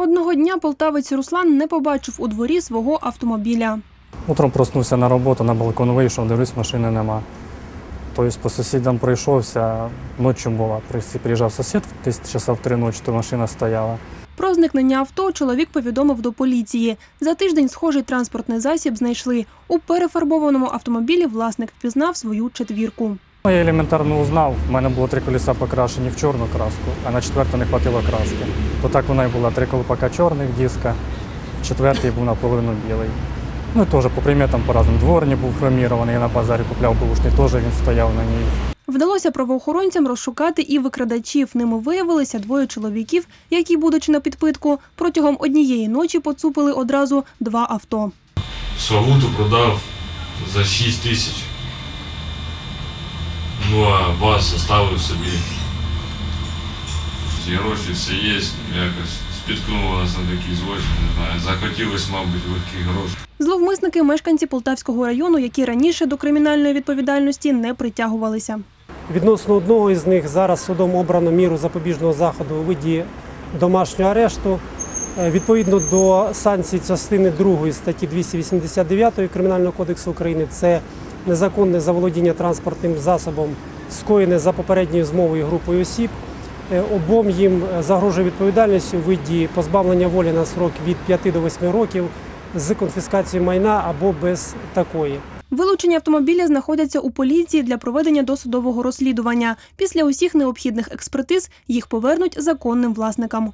Одного дня полтавець Руслан не побачив у дворі свого автомобіля. Утром проснувся на роботу, на балкон вийшов, дивлюсь, машини нема. Тобто по сусідам пройшовся, ночі була. При- Приїжджав сусід, десь часа в три ночі, то машина стояла. Про зникнення авто чоловік повідомив до поліції. За тиждень схожий транспортний засіб знайшли. У перефарбованому автомобілі власник впізнав свою четвірку. Ну, Я елементарно узнав, в мене було три колеса покрашені в чорну краску, а на четверте не хватило краски. То так вона і була три колпака чорних диска, четвертий був наполовину білий. Ну і теж по приметам по-разному. Дворні був хромірований, я на базарі купляв бушний, теж він стояв на ній. Вдалося правоохоронцям розшукати і викрадачів. Ними виявилися двоє чоловіків, які, будучи на підпитку, протягом однієї ночі поцупили одразу два авто. Славуту продав за 6 тисяч. Ну а вас оставив собі. Ці гроші все є, якось спіткнуло нас на такий злочин, не знаю. Захотілося, мабуть, легких грошей. Зловмисники мешканці Полтавського району, які раніше до кримінальної відповідальності не притягувалися. Відносно одного із них зараз судом обрано міру запобіжного заходу у виді домашнього арешту. Е, Відповідно до санкцій частини 2 статті 289 Кримінального кодексу України це незаконне заволодіння транспортним засобом, скоєне за попередньою змовою групою осіб. Е, Обом їм е, загрожує відповідальність у виді позбавлення волі на срок від 5 до 8 років з конфіскацією майна або без такої. Вилучені автомобілі знаходяться у поліції для проведення досудового розслідування. Після усіх необхідних експертиз їх повернуть законним власникам.